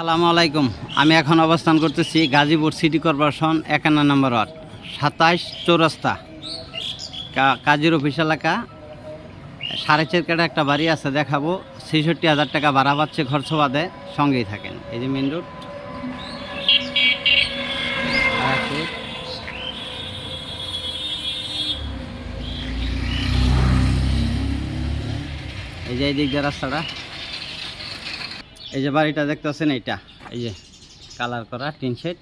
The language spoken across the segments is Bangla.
সালামু আলাইকুম। আমি এখন অবস্থান করতেছি গাজীপুর সিটি কর্পোরেশন একান্ন নম্বর ওয়ার্ড, সাতাইশ চৌরাস্তা। কাজীর অফিস এলাকা। সাড়ে চার কাটা একটা বাড়ি আছে দেখাবো। ছেষট্টি হাজার টাকা ভাড়া পাচ্ছে খরচ বাদে সঙ্গেই থাকেন। এই যে মেন রোড এই যে এই দিক দিয়ে রাস্তাটা। এই যে বাড়িটা দেখতেছেন এইটা, এই যে কালার করা টিন শেড,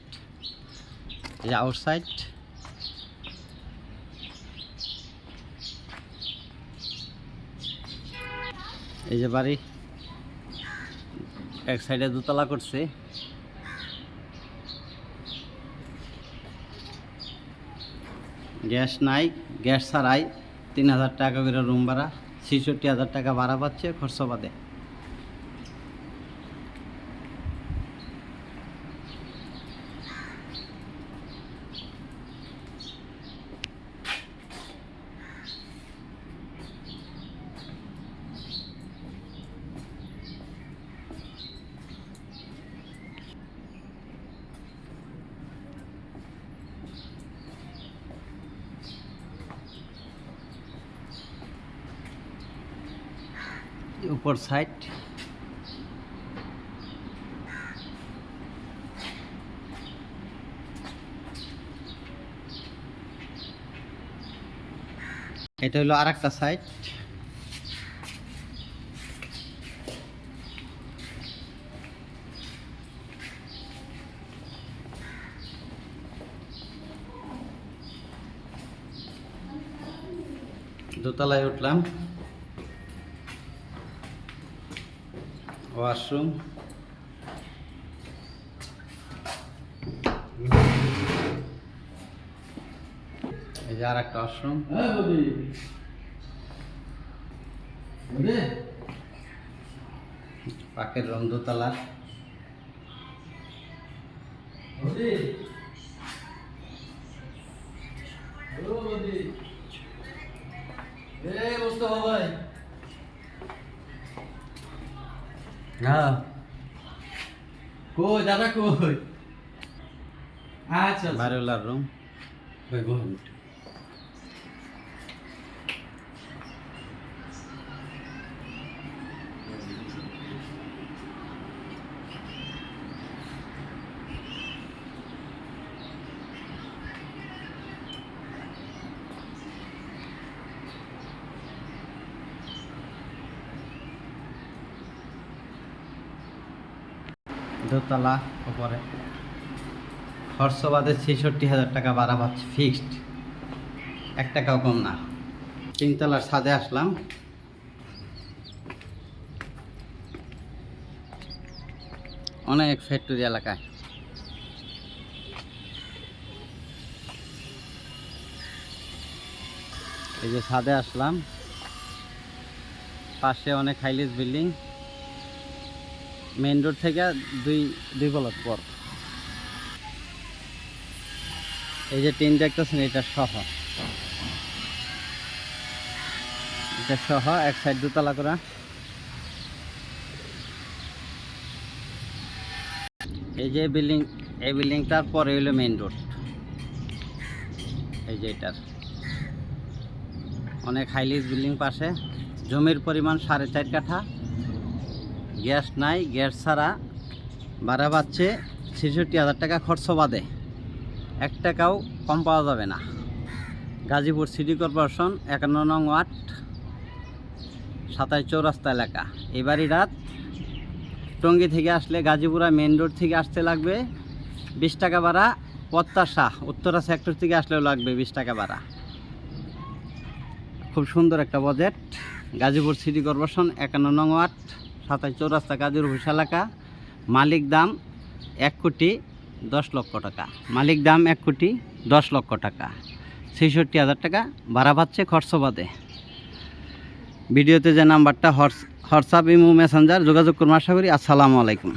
এই যে আউটসাইড এই যে বাড়ি, এক সাইডে দুতলা করছে। গ্যাস নাই, গ্যাস ছাড়াই তিন হাজার টাকা করে রুম ভাড়া, ছেষট্টি হাজার টাকা ভাড়া পাচ্ছে খরচ বাদে। উপর সাইড। এটা হলো আর একটা সাইড। দোতলায় উঠলাম। ওয়াশরুম। এই যে আর একটা ওয়াশরুম পাকের রং দোতলা। হ্যাঁ কই দাদা কই? আচ্ছা বারোলার রুম ভাই দোতলা উপরে খরচ বাদে ছেষট্টি হাজার টাকা ভাড়া পাচ্ছে ফিক্সড এক টাকাও কম না। তিনতলার ছাদে আসলাম। অনেক ফ্যাক্টরি এলাকায়। এই যে ছাদে আসলাম। পাশে অনেক হাইলিস বিল্ডিং মেইন রোড থেকে দুই দুই বলক পর। এই যে টিন দেখতেছেন, এটা সহ এটা সহ এক সাইড দুতলা করা। এই যে বিল্ডিং এই বিল্ডিংটার পরে হইল মেইন রোড এই যে এটার। অনেক হাইলিস বিল্ডিং পাশে। জমির পরিমাণ সাড়ে চার কাঠা। গ্যাস নাই, গ্যাস ছাড়া ভাড়া পাচ্ছে ছেষট্টি হাজার টাকা খরচ বাদে এক টাকাও কম পাওয়া যাবে না। গাজীপুর সিটি কর্পোরেশন একান্ন নং ওয়ার্ড, সাতাইশ চৌরাস্তা এলাকা। এবারই রাত টঙ্গী থেকে আসলে গাজীপুরা মেন রোড থেকে আসতে লাগবে। বিশ টাকা ভাড়া প্রত্যাশা উত্তরা সেক্টর থেকে আসলেও লাগবে বিশ টাকা ভাড়া। খুব সুন্দর একটা বাজেট। গাজীপুর সিটি কর্পোরেশন একান্ন নং ওয়ার্ড। সাতাশ চৌরাস্তা কাজের অফিস এলাকা। মালিক দাম এক কোটি দশ লক্ষ টাকা। মালিক দাম এক কোটি দশ লক্ষ টাকা। ছেষট্টি হাজার টাকা ভাড়া পাচ্ছে খরচ বাদে ভিডিওতে যে নাম্বারটা, হোয়াটস হোয়াটসঅ্যাপ, ইমো, মেসেঞ্জার যোগাযোগ করুন আশা করি। আসসালামু আলাইকুম।